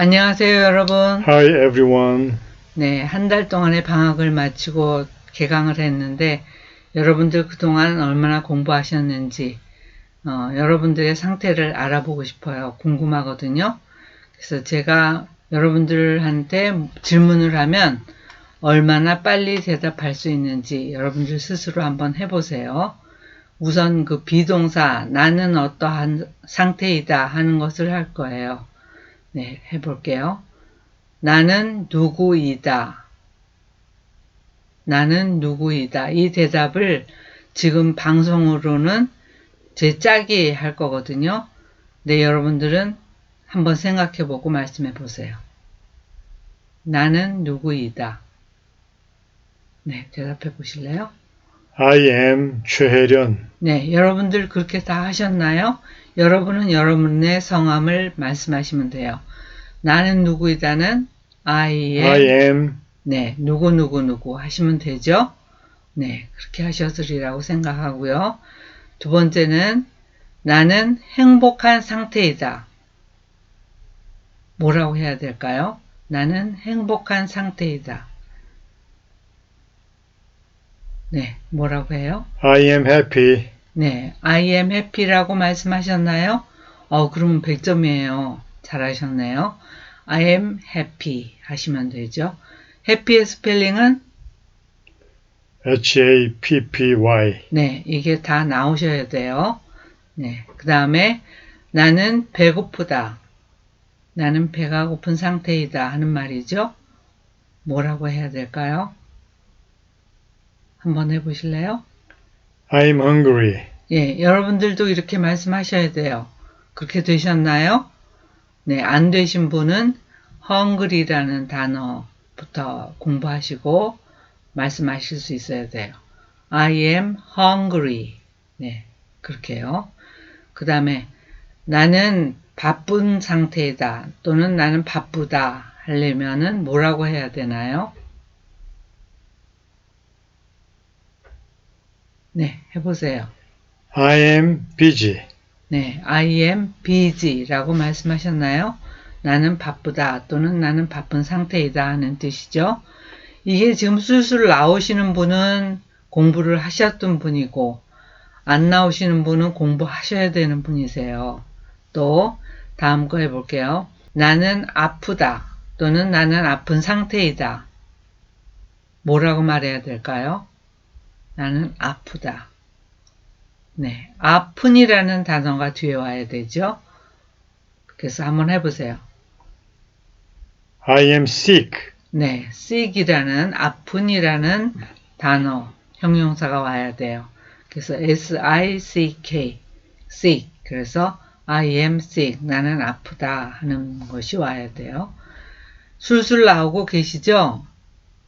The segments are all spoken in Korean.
안녕하세요, 여러분. Hi everyone. 네, 한 달 동안의 방학을 마치고 개강을 했는데, 여러분들 그동안 얼마나 공부하셨는지, 어, 여러분들의 상태를 알아보고 싶어요. 궁금하거든요. 그래서 제가 여러분들한테 질문을 하면 얼마나 빨리 대답할 수 있는지 여러분들 스스로 한번 해보세요. 우선 그 비동사, 나는 어떠한 상태이다 하는 것을 할 거예요. 네, 해볼게요. 나는 누구이다. 나는 누구이다. 이 대답을 지금 방송으로는 제 짝이 할 거거든요. 네, 여러분들은 한번 생각해 보고 말씀해 보세요. 나는 누구이다. 네, 대답해 보실래요? I am 최혜련. 네, 여러분들 그렇게 다 하셨나요? 여러분은 여러분의 성함을 말씀하시면 돼요. 나는 누구이다는 I am, I am 네, 누구 누구 누구 하시면 되죠? 네, 그렇게 하셨으리라고 생각하고요. 두 번째는 나는 행복한 상태이다. 뭐라고 해야 될까요? 나는 행복한 상태이다. 네, 뭐라고 해요? I am happy. 네, I am happy라고 말씀하셨나요? 어, 그러면 100점이에요. 잘하셨네요. I am happy 하시면 되죠. happy의 스펠링은 H A P P Y. 네, 이게 다 나오셔야 돼요. 네, 그 다음에 나는 배고프다. 나는 배가 고픈 상태이다 하는 말이죠. 뭐라고 해야 될까요? 한번 해보실래요? I'm hungry. 예, 여러분들도 이렇게 말씀하셔야 돼요. 그렇게 되셨나요? 네, 안 되신 분은 hungry라는 단어부터 공부하시고 말씀하실 수 있어야 돼요. I am hungry. 네, 그렇게요. 그 다음에 나는 바쁜 상태이다 또는 나는 바쁘다 하려면은 뭐라고 해야 되나요? 네, 해보세요. I am busy. 네, I am busy라고 말씀하셨나요? 나는 바쁘다 또는 나는 바쁜 상태이다 하는 뜻이죠. 이게 지금 술술 나오시는 분은 공부를 하셨던 분이고 안 나오시는 분은 공부하셔야 되는 분이세요. 또 다음 거 해볼게요. 나는 아프다 또는 나는 아픈 상태이다. 뭐라고 말해야 될까요? 나는 아프다. 네, 아픈이라는 단어가 뒤에 와야 되죠. 그래서 한번 해보세요. I am sick. 네, sick이라는 아픈이라는 단어, 형용사가 와야 돼요. 그래서 s-i-c-k, sick. 그래서 I am sick. 나는 아프다 하는 것이 와야 돼요. 술술 나오고 계시죠?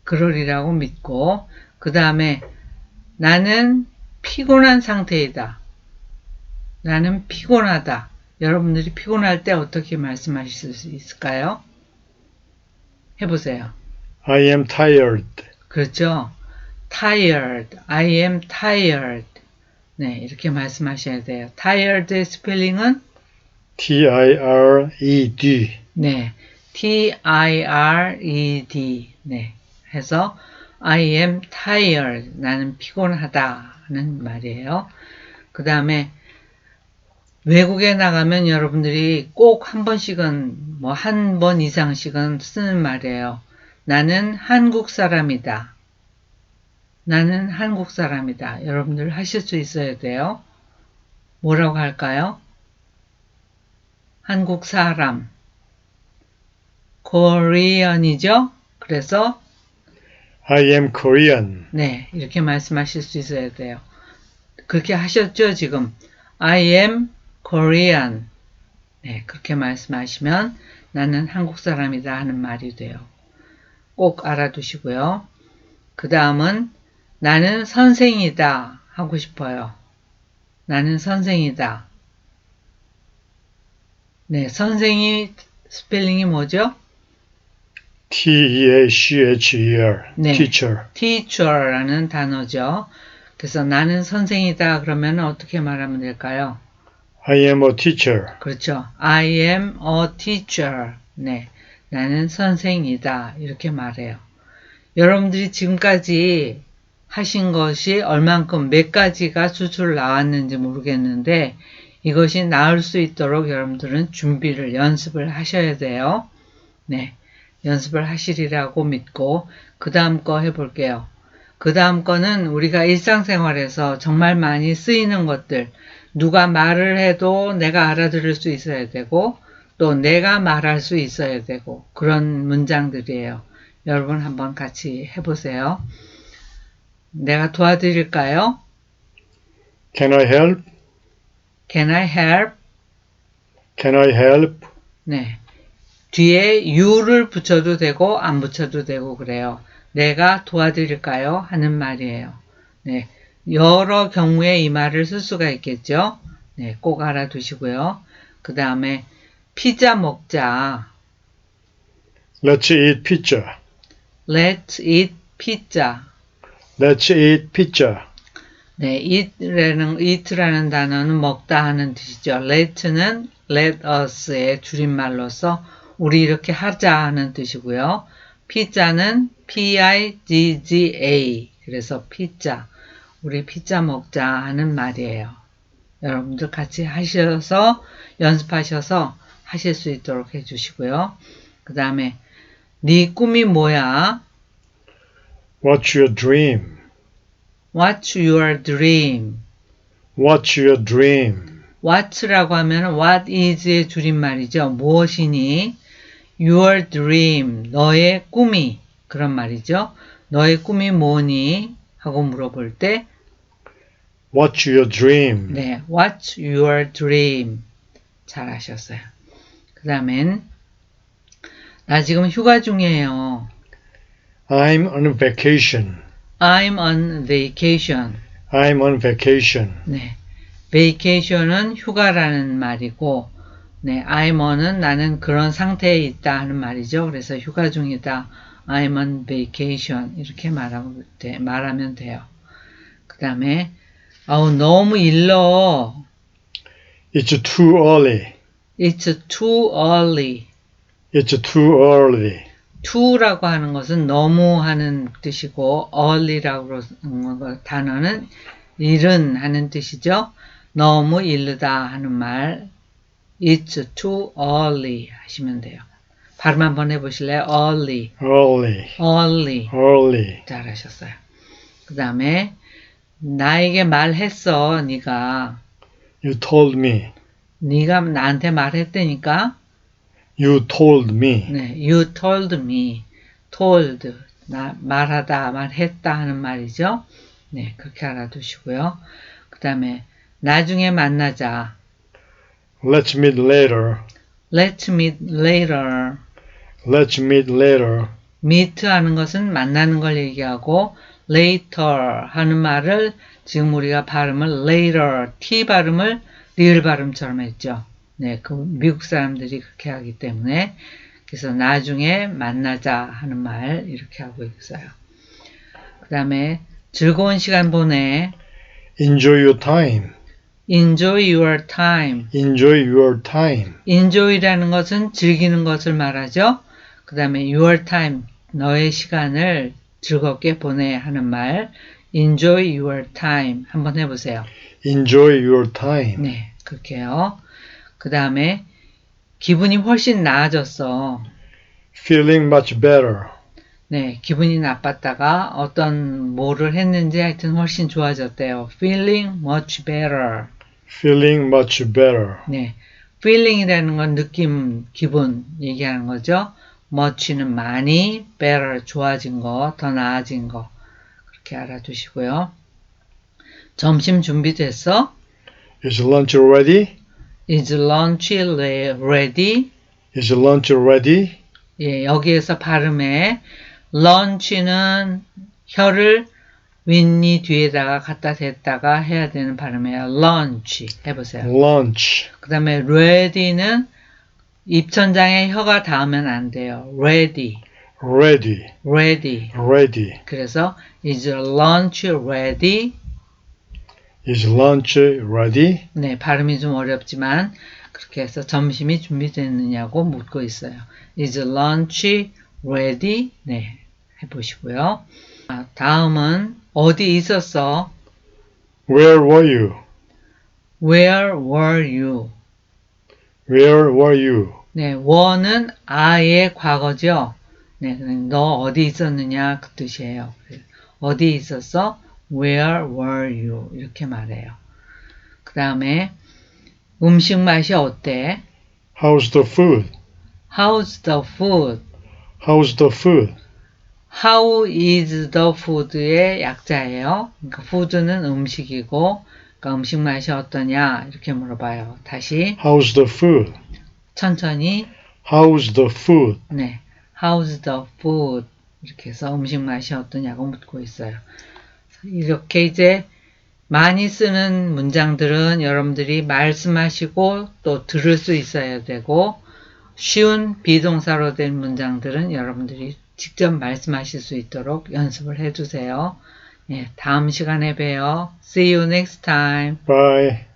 그러리라고 믿고 그 다음에 나는 피곤한 상태이다. 나는 피곤하다. 여러분들이 피곤할 때 어떻게 말씀하실 수 있을까요? 해보세요. I am tired. 그렇죠? tired. I am tired. 네, 이렇게 말씀하셔야 돼요. tired의 스펠링은 T I R E. 네, t-i-r-e-d. 네, 해서 I am tired. 나는 피곤하다. 하는 말이에요. 그 다음에 외국에 나가면 여러분들이 꼭 한 번씩은, 뭐 한 번 이상씩은 쓰는 말이에요. 나는 한국 사람이다. 나는 한국 사람이다. 여러분들 하실 수 있어야 돼요. 뭐라고 할까요? 한국 사람. 코리안이죠? 그래서 I am Korean. 네, 이렇게 말씀하실 수 있어야 돼요. 그렇게 하셨죠, 지금? I am Korean. 네, 그렇게 말씀하시면 나는 한국 사람이다 하는 말이 돼요. 꼭 알아두시고요. 그 다음은 나는 선생이다 하고 싶어요. 나는 선생이다. 네, 선생이 스펠링이 뭐죠? T E A C H E R. 네. Teacher. teacher라는 단어죠. 그래서 나는 선생이다 그러면 어떻게 말하면 될까요? I am a teacher. 그렇죠. I am a teacher. 네. 나는 선생이다. 이렇게 말해요. 여러분들이 지금까지 하신 것이 얼만큼 몇 가지가 수술 나왔는지 모르겠는데 이것이 나을 수 있도록 여러분들은 준비를 연습을 하셔야 돼요. 네. 연습을 하시리라고 믿고 그 다음 거 해볼게요. 그 다음 거는 우리가 일상생활에서 정말 많이 쓰이는 것들 누가 말을 해도 내가 알아들을 수 있어야 되고 또 내가 말할 수 있어야 되고 그런 문장들이에요. 여러분 한번 같이 해보세요. 내가 도와드릴까요? Can I help? Can I help? Can I help? 네. 뒤에 you를 붙여도 되고 안 붙여도 되고 그래요. 내가 도와드릴까요? 하는 말이에요. 네. 여러 경우에 이 말을 쓸 수가 있겠죠. 네, 꼭 알아두시고요. 그 다음에 피자 먹자. Let's eat pizza. Let's eat pizza. Let's eat pizza. 네, eat라는, eat라는 단어는 먹다 하는 뜻이죠. let는 let us의 줄임말로서 우리 이렇게 하자 하는 뜻이고요. 피자는 p-i-g-g-a 그래서 피자 우리 피자 먹자 하는 말이에요. 여러분들 같이 하셔서 연습하셔서 하실 수 있도록 해주시고요. 그 다음에 네 꿈이 뭐야? What's your dream? What's your dream? What's your dream? What'라고 하면 what is의 줄임말이죠. 무엇이니? Your dream, 너의 꿈이 그런 말이죠. 너의 꿈이 뭐니? 하고 물어볼 때 What's your dream? 네, What's your dream? 잘 하셨어요. 그 다음엔 나 지금 휴가 중이에요. I'm on vacation. I'm on vacation. I'm on vacation. 네, vacation은 휴가라는 말이고 네, I'm on은 나는 그런 상태에 있다 하는 말이죠. 그래서 휴가 중이다. I'm on vacation 이렇게 말하고 돼, 말하면 돼요. 그 다음에 아우 너무 일러. It's too early. It's too early. It's too early. to라고 하는 것은 너무 하는 뜻이고 early라고 하는 거- 단어는 이른 하는 뜻이죠. 너무 이르다 하는 말 It's too early 하시면 돼요. 발음 한번 해보실래요? early, Early. early Early. 잘하셨어요. 그 다음에 나에게 말했어 네가 You told me. 네가 나한테 말했다니까 You told me. 네, you told me, told, 나, 말하다, 말했다 하는 말이죠. 네, 그렇게 알아두시고요. 그 다음에, 나중에 만나자. Let's meet later. Let's meet later. Let's meet later. meet 하는 것은 만나는 걸 얘기하고, later 하는 말을 지금 우리가 발음을 later, t 발음을 리을 발음처럼 했죠. 네, 그 미국 사람들이 그렇게 하기 때문에 그래서 나중에 만나자 하는 말 이렇게 하고 있어요. 그 다음에 즐거운 시간 보내. Enjoy your time. Enjoy your time. Enjoy your time. enjoy라는 것은 즐기는 것을 말하죠. 그 다음에 your time, 너의 시간을 즐겁게 보내 하는 말. enjoy your time. 한번 해보세요. Enjoy your time. 네, 그렇게요. 그 다음에 기분이 훨씬 나아졌어. Feeling much better. 네, 기분이 나빴다가 어떤 뭐를 했는지 하여튼 훨씬 좋아졌대요. feeling much better. Feeling much better. 네, feeling이라는 건 느낌, 기분 얘기하는 거죠. much는 많이, better 좋아진 거, 더 나아진 거 그렇게 알아두시고요. 점심 준비됐어? Is lunch ready? Is lunch ready? Is lunch ready? 예, 여기에서 발음에 lunch는 혀를 윗니 뒤에다가 갖다 댔다가 해야 되는 발음이에요. lunch 해보세요. Lunch. 그 다음에 ready는 입천장에 혀가 닿으면 안 돼요. ready, Ready. ready. Ready. 그래서 is lunch ready? Is lunch ready? 네, 발음이 좀 어렵지만 그 그렇게 해서 점심이 준비됐느냐고 묻고 있어요. Is lunch ready? 네, 해보시고요. 아, 다음은 어디 있었어? Where were you? Where were you? Where were you? 네, were는 I의 과거죠. 네, 너 어디 있었느냐 그 뜻이에요. 어디 있었어? Where were you? 이렇게 말해요. 그 다음에 음식 맛이 어때? How's the food? How's the food? How's the food? How is the food의 약자예요. 그러니까 food는 음식이고, 그러니까 음식 맛이 어떠냐 이렇게 물어봐요. 다시 How's the food? 천천히 How's the food? 네, how's the food 이렇게 해서 음식 맛이 어떠냐고 묻고 있어요. 이렇게 이제 많이 쓰는 문장들은 여러분들이 말씀하시고 또 들을 수 있어야 되고 쉬운 비동사로 된 문장들은 여러분들이 직접 말씀하실 수 있도록 연습을 해주세요. 예, 다음 시간에 봬요. See you next time. Bye.